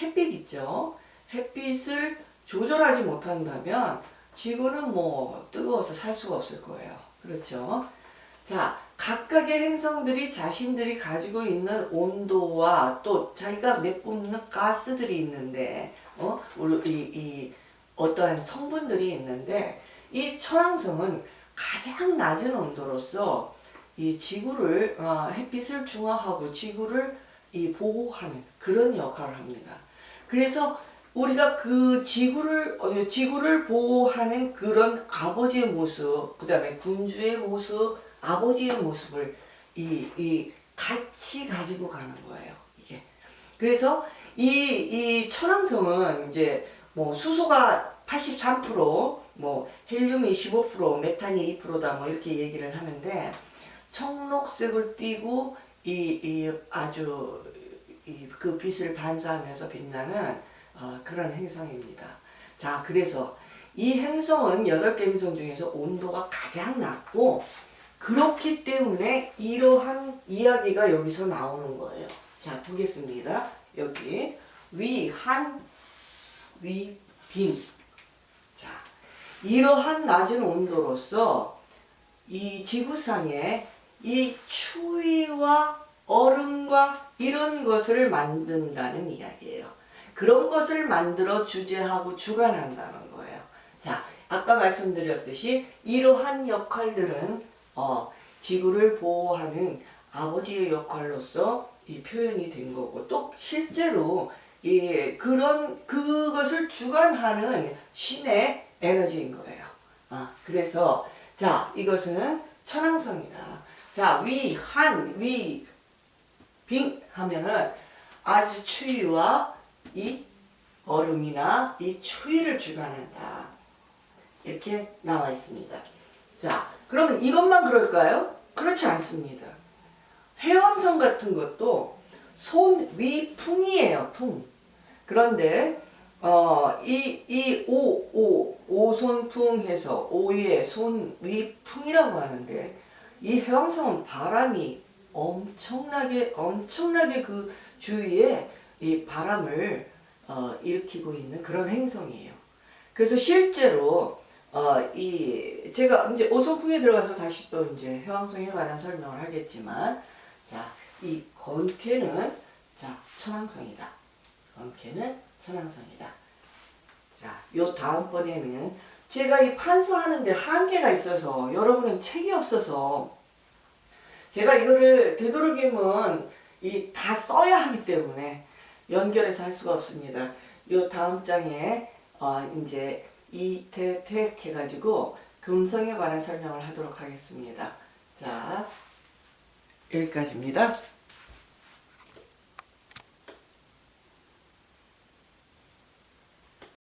햇빛 있죠. 햇빛을 조절하지 못한다면 지구는 뭐 뜨거워서 살 수가 없을 거예요. 그렇죠? 자, 각각의 행성들이 자신들이 가지고 있는 온도와 또 자기가 내뿜는 가스들이 있는데, 어, 이, 이 어떠한 성분들이 있는데, 이 천왕성은 가장 낮은 온도로서 이 지구를 어, 햇빛을 중화하고 지구를 이 보호하는 그런 역할을 합니다. 그래서 우리가 그 지구를 어, 지구를 보호하는 그런 아버지의 모습, 그다음에 군주의 모습, 아버지의 모습을 이, 이 같이 가지고 가는 거예요. 이게. 그래서 이, 이 천왕성은 이제 뭐 수소가 83%, 뭐 헬륨이 15%, 메탄이 2%다 뭐 이렇게 얘기를 하는데 청록색을 띠고 이, 이 아주 이 그 빛을 반사하면서 빛나는 어, 그런 행성입니다. 자, 그래서 이 행성은 8개 행성 중에서 온도가 가장 낮고 그렇기 때문에 이러한 이야기가 여기서 나오는 거예요. 자, 보겠습니다. 여기 위 한 위 빙. 자, 이러한 낮은 온도로서 이 지구상에 이 추위와 얼음과 이런 것을 만든다는 이야기예요. 그런 것을 만들어 주재하고 주관한다는 거예요. 자, 아까 말씀드렸듯이 이러한 역할들은 어, 지구를 보호하는 아버지의 역할로서 이 표현이 된 거고 또 실제로 이 그런 그것을 주관하는 신의 에너지인 거예요. 아, 그래서 자, 이것은 천왕성이다. 자, 위, 한, 위, 빙 하면은 아주 추위와 이 얼음이나 이 추위를 주관한다. 이렇게 나와 있습니다. 자, 그러면 이것만 그럴까요? 그렇지 않습니다. 해왕성 같은 것도 손, 위, 풍이에요, 풍. 그런데, 어, 이, 이, 오, 오, 오손풍 해서 오의 손, 위, 풍이라고 하는데, 이 해왕성은 바람이 엄청나게, 엄청나게 그 주위에 이 바람을 어, 일으키고 있는 그런 행성이에요. 그래서 실제로 어, 이 제가 이제 오손풍에 들어가서 다시 또 이제 해왕성에 관한 설명을 하겠지만, 자, 이 건캐는 자 천왕성이다. 건캐는 천왕성이다. 자, 요 다음번에는 제가 이 판서하는데 한계가 있어서 여러분은 책이 없어서 제가 이거를 되도록이면 이 다 써야 하기 때문에 연결해서 할 수가 없습니다. 요 다음 장에 어 이제 이태택 해가지고 금성에 관한 설명을 하도록 하겠습니다. 자 여기까지입니다.